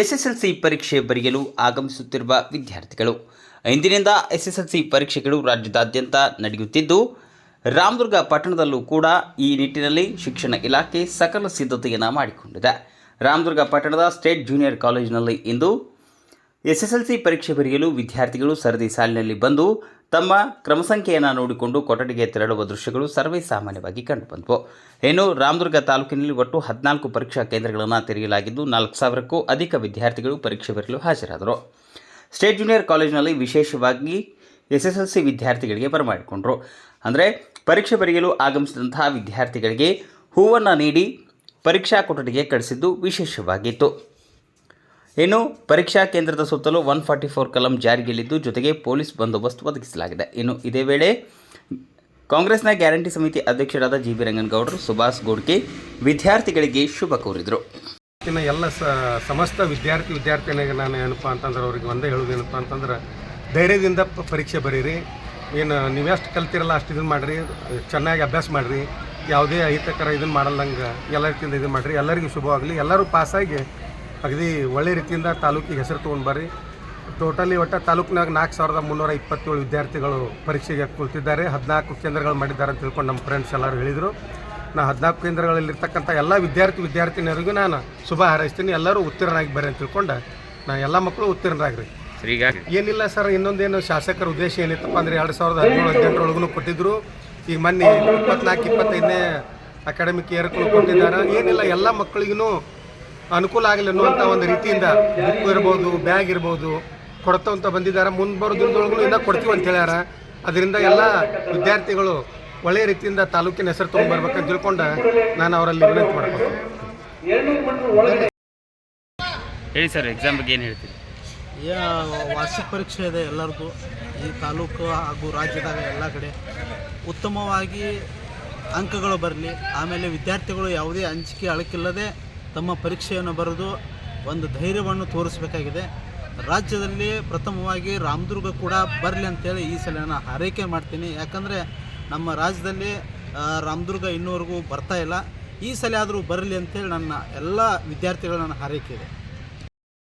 SSLC ಪರೀಕ್ಷೆ ಬರೆಯಲು ಆಗಮಿಸುತ್ತಿರುವ ವಿದ್ಯಾರ್ಥಿಗಳು. ಇಂದಿನಿಂದ ಎಸ್ಎಸ್ಎಲ್ಸಿ ಪರೀಕ್ಷೆಗಳು ರಾಜ್ಯದಾದ್ಯಂತ ನಡೆಯುತ್ತಿದ್ದು, ರಾಮದುರ್ಗ ಪಟ್ಟಣದಲ್ಲೂ ಕೂಡ ಈ ನಿಟ್ಟಿನಲ್ಲಿ ಶಿಕ್ಷಣ ಇಲಾಖೆ ಸಕಲ ಸಿದ್ಧತೆಯನ್ನು ಮಾಡಿಕೊಂಡಿದೆ. ರಾಮದುರ್ಗ ಪಟ್ಟಣದ ಸ್ಟೇಟ್ ಜೂನಿಯರ್ ಕಾಲೇಜಿನಲ್ಲಿ ಇಂದು ಎಸ್ಎಸ್ಎಲ್ಸಿ ಪರೀಕ್ಷೆ ಬರೆಯಲು ವಿದ್ಯಾರ್ಥಿಗಳು ಸರದಿ ಸಾಲಿನಲ್ಲಿ ಬಂದು ತಮ್ಮ ಕ್ರಮಸಂಖ್ಯೆಯನ್ನು ನೋಡಿಕೊಂಡು ಕೊಠಡಿಗೆ ತೆರಳುವ ದೃಶ್ಯಗಳು ಸರ್ವೇ ಸಾಮಾನ್ಯವಾಗಿ ಕಂಡುಬಂದವು. ಇನ್ನು ರಾಮದುರ್ಗ ತಾಲೂಕಿನಲ್ಲಿ ಒಟ್ಟು ಹದಿನಾಲ್ಕು ಪರೀಕ್ಷಾ ಕೇಂದ್ರಗಳನ್ನು ತೆರೆಯಲಾಗಿದ್ದು, ನಾಲ್ಕು ಸಾವಿರಕ್ಕೂ ಅಧಿಕ ವಿದ್ಯಾರ್ಥಿಗಳು ಪರೀಕ್ಷೆ ಬರೆಯಲು ಹಾಜರಾದರು. ಸ್ಟೇಟ್ ಜೂನಿಯರ್ ಕಾಲೇಜಿನಲ್ಲಿ ವಿಶೇಷವಾಗಿ ಎಸ್ಎಸ್ಎಲ್ಸಿ ವಿದ್ಯಾರ್ಥಿಗಳಿಗೆ ಬರಮಾಡಿಕೊಂಡರು. ಅಂದರೆ, ಪರೀಕ್ಷೆ ಬರೆಯಲು ಆಗಮಿಸಿದಂತಹ ವಿದ್ಯಾರ್ಥಿಗಳಿಗೆ ಹೂವನ್ನು ನೀಡಿ ಪರೀಕ್ಷಾ ಕೊಠಡಿಗೆ ಕಳಿಸಿದ್ದು ವಿಶೇಷವಾಗಿತ್ತು. ಇನ್ನು ಪರೀಕ್ಷಾ ಕೇಂದ್ರದ ಸುತ್ತಲೂ ಒನ್ ಫಾರ್ಟಿ ಫೋರ್ ಕಲಂ ಜಾರಿಗೆಲಿದ್ದು ಜೊತೆಗೆ ಪೊಲೀಸ್ ಬಂದೋಬಸ್ತ್ ಒದಗಿಸಲಾಗಿದೆ. ಇನ್ನು ಇದೇ ವೇಳೆ ಕಾಂಗ್ರೆಸ್ನ ಗ್ಯಾರಂಟಿ ಸಮಿತಿ ಅಧ್ಯಕ್ಷರಾದ ಜಿ ಬಿ ರಂಗನಗೌಡರು ಸುಭಾಷ್ ಗೋಡ್ಕೆ ವಿದ್ಯಾರ್ಥಿಗಳಿಗೆ ಶುಭ ಕೋರಿದರು. ಎಲ್ಲ ಸಮಸ್ತ ವಿದ್ಯಾರ್ಥಿ ವಿದ್ಯಾರ್ಥಿನಿಗೆ ನಾನು ಏನಪ್ಪ ಅಂತಂದ್ರೆ ಅವ್ರಿಗೆ ಒಂದೇ ಹೇಳೋದು ಏನಪ್ಪ ಅಂತಂದ್ರೆ, ಧೈರ್ಯದಿಂದ ಪರೀಕ್ಷೆ ಬರೀರಿ. ಏನು ನೀವು ಎಷ್ಟು ಕಲ್ತಿರಲ್ಲ ಅಷ್ಟು ಇದನ್ನು ಮಾಡಿರಿ, ಚೆನ್ನಾಗಿ ಅಭ್ಯಾಸ ಮಾಡಿರಿ. ಯಾವುದೇ ಅಹಿತಕರ ಇದನ್ನು ಮಾಡಲ್ಲಂಗೆ ಎಲ್ಲ ರೀತಿಯಿಂದ ಇದು ಮಾಡಿರಿ. ಎಲ್ಲರಿಗೂ ಶುಭವಾಗಲಿ. ಎಲ್ಲರೂ ಪಾಸಾಗಿ ಅಗದಿ ಒಳ್ಳೆ ರೀತಿಯಿಂದ ತಾಲೂಕಿಗೆ ಹೆಸರು ತೊಗೊಂಡು ಬರ್ರಿ. ಟೋಟಲಿ ಒಟ್ಟು ತಾಲೂಕಿನಾಗ ನಾಲ್ಕು ಸಾವಿರದ ಮುನ್ನೂರ ಇಪ್ಪತ್ತೇಳು ವಿದ್ಯಾರ್ಥಿಗಳು ಪರೀಕ್ಷೆಗೆ ಕುಳಿತಿದ್ದಾರೆ. ಹದಿನಾಲ್ಕು ಕೇಂದ್ರಗಳು ಮಾಡಿದ್ದಾರೆ ಅಂತ ತಿಳ್ಕೊಂಡು ನಮ್ಮ ಫ್ರೆಂಡ್ಸ್ ಎಲ್ಲರೂ ಹೇಳಿದರು. ನಾ ಹದಿನಾಲ್ಕು ಕೇಂದ್ರಗಳಲ್ಲಿರ್ತಕ್ಕಂಥ ಎಲ್ಲ ವಿದ್ಯಾರ್ಥಿ ವಿದ್ಯಾರ್ಥಿನಿಯರಿಗೂ ನಾನು ಶುಭ ಹಾರೈಸ್ತೀನಿ. ಎಲ್ಲರೂ ಉತ್ತೀರ್ಣರಾಗಿ ಬರ್ರಿ ಅಂತ ತಿಳ್ಕೊಂಡು ನಾ ಎಲ್ಲ ಮಕ್ಕಳು ಉತ್ತೀರ್ಣರಾಗ್ರಿ. ಏನಿಲ್ಲ ಸರ್ ಇನ್ನೊಂದೇನು ಶಾಸಕರ ಉದ್ದೇಶ ಏನಿತ್ತಪ್ಪ ಅಂದರೆ ಎರಡು ಸಾವಿರದ ಹದಿನೇಳು ಹದಿನೆಂಟರೊಳಗೂ ಕೊಟ್ಟಿದ್ರು. ಈಗ ಮೊನ್ನೆ ಇಪ್ಪತ್ನಾಲ್ಕು ಇಪ್ಪತ್ತೈದನೇ ಅಕಾಡೆಮಿಕ್ ಇಯರ್ಗಳು ಕೊಟ್ಟಿದ್ದಾರೆ. ಏನಿಲ್ಲ ಎಲ್ಲ ಮಕ್ಕಳಿಗೂ ಅನುಕೂಲ ಆಗಲಿ ಅನ್ನುವಂಥ ಒಂದು ರೀತಿಯಿಂದ ಬುಕ್ ಇರ್ಬೋದು ಬ್ಯಾಗ್ ಇರ್ಬೋದು ಕೊಡ್ತಂತ ಬಂದಿದ್ದಾರೆ. ಮುಂದೆ ದಿನದೊಳಗೂ ಇನ್ನೂ ಕೊಡ್ತೀವಿ ಅಂತ ಹೇಳ್ಯಾರ. ಅದರಿಂದ ಎಲ್ಲ ವಿದ್ಯಾರ್ಥಿಗಳು ಒಳ್ಳೆಯ ರೀತಿಯಿಂದ ತಾಲೂಕಿನ ಹೆಸರು ತೊಗೊಂಡ್ಬರ್ಬೇಕಂತ ತಿಳ್ಕೊಂಡು ನಾನು ಅವರಲ್ಲಿ ವಿನಂತಿ ಮಾಡ್ತೀನಿ ಹೇಳಿ ಸರ್ ಎಕ್ಸಾಮ್ ಬಗ್ಗೆ ಏನು ಹೇಳ್ತೀರಿ? ಯಾ ವಾರ್ಷಿಕ ಪರೀಕ್ಷೆ ಇದೆ ಎಲ್ಲರಿಗೂ. ಈ ತಾಲೂಕು ಹಾಗೂ ರಾಜ್ಯದಾಗ ಎಲ್ಲ ಕಡೆ. ಉತ್ತಮವಾಗಿ ಅಂಕಗಳು ಬರಲಿ ಆಮೇಲೆ ವಿದ್ಯಾರ್ಥಿಗಳು ಯಾವುದೇ ಅಂಜಿಕೆ ಅಳಕಿಲ್ಲದೆ ತಮ್ಮ ಪರೀಕ್ಷೆಯನ್ನು ಬರೆದು ಒಂದು ಧೈರ್ಯವನ್ನು ತೋರಿಸಬೇಕಾಗಿದೆ. ರಾಜ್ಯದಲ್ಲಿ ಪ್ರಥಮವಾಗಿ ರಾಮದುರ್ಗ ಕೂಡ ಬರಲಿ ಅಂತೇಳಿ ಈ ಸಲ ನಾನು ಹಾರೈಕೆ ಮಾಡ್ತೀನಿ. ಯಾಕಂದರೆ ನಮ್ಮ ರಾಜ್ಯದಲ್ಲಿ ರಾಮದುರ್ಗ ಇನ್ನೂವರೆಗೂ ಬರ್ತಾ ಇಲ್ಲ. ಈ ಸಲ ಆದರೂ ಬರಲಿ ಅಂತೇಳಿ ನನ್ನ ಎಲ್ಲ ವಿದ್ಯಾರ್ಥಿಗಳು ನನ್ನ ಹಾರೈಕೆ ಇದೆ.